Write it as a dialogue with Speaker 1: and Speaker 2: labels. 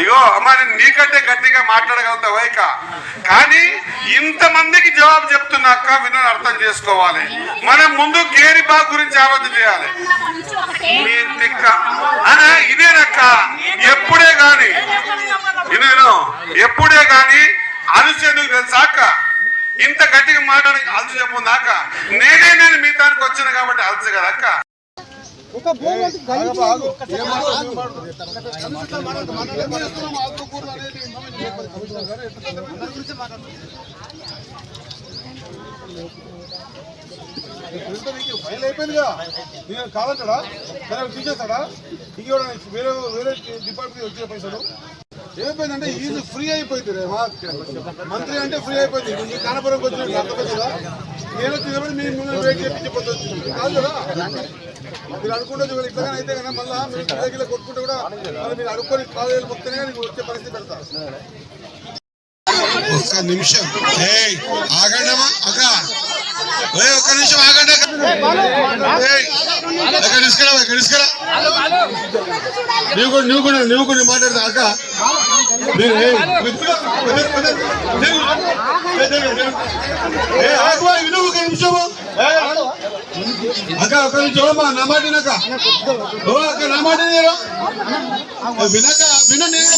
Speaker 1: ఇగో అమ్మ నేను నీకంటే గట్టిగా మాట్లాడగలుగుతావు ఇక? కానీ ఇంతమందికి జవాబు చెప్తున్నాక వినని అర్థం చేసుకోవాలి. మనం ముందు గేరి బాగు గురించి ఆలోచన చేయాలి. మీ తిక్క. ఇదేనక్క? ఎప్పుడే గాని. ఇదేను ఎప్పుడే గాని తెలుసా తెలుసాక ఇంత గట్టిగా మాట్లాడి అలసి చెప్పుందాక నేనే నేను మీ దానికి వచ్చాను కాబట్టి అలసి కదా అక్క.
Speaker 2: ఫైల్ అయిపోయిందిగా నేను కాదంటాడా సరే తీసేస్తాడా ఇంకెవడ వేరే వేరే డిపార్ట్మెంట్ వచ్చే పైసలు ఏమైపోయిందంటే ఈజీ ఫ్రీ అయిపోయింది మంత్రి అంటే ఫ్రీ అయిపోయింది కానపురంకి వచ్చిన అర్థమైంది నేను వచ్చినప్పుడు మీ ముందు వెయిట్ చేపించే పద్ధతి కాదు కదా? మీరు అనుకుంటే చూడండి ఇట్లాగానే అయితే కదా మళ్ళీ మీరు కిలో కొట్టుకుంటే కూడా మళ్ళీ మీరు అనుకోని కాలేజీలు మొత్తనే కానీ వచ్చే పరిస్థితి పెడతారు. ఒక్క నిమిషం. ఏయ్ అక్క. ఒక్క నిమిషం ఆగండి తీసుకురా తీసుకురా నువ్వు నువ్వు కూడా నువ్వు కూడా మాట్లాడతా అక్క. నువ్వు, ఏయ్, కూర్చో, కూర్చో, కూర్చో. విను ఒక్క నిమిషము. అక్క ఒక్క నిమిషం నా మాట ఓ అక్క నా మాట వినక విన నేను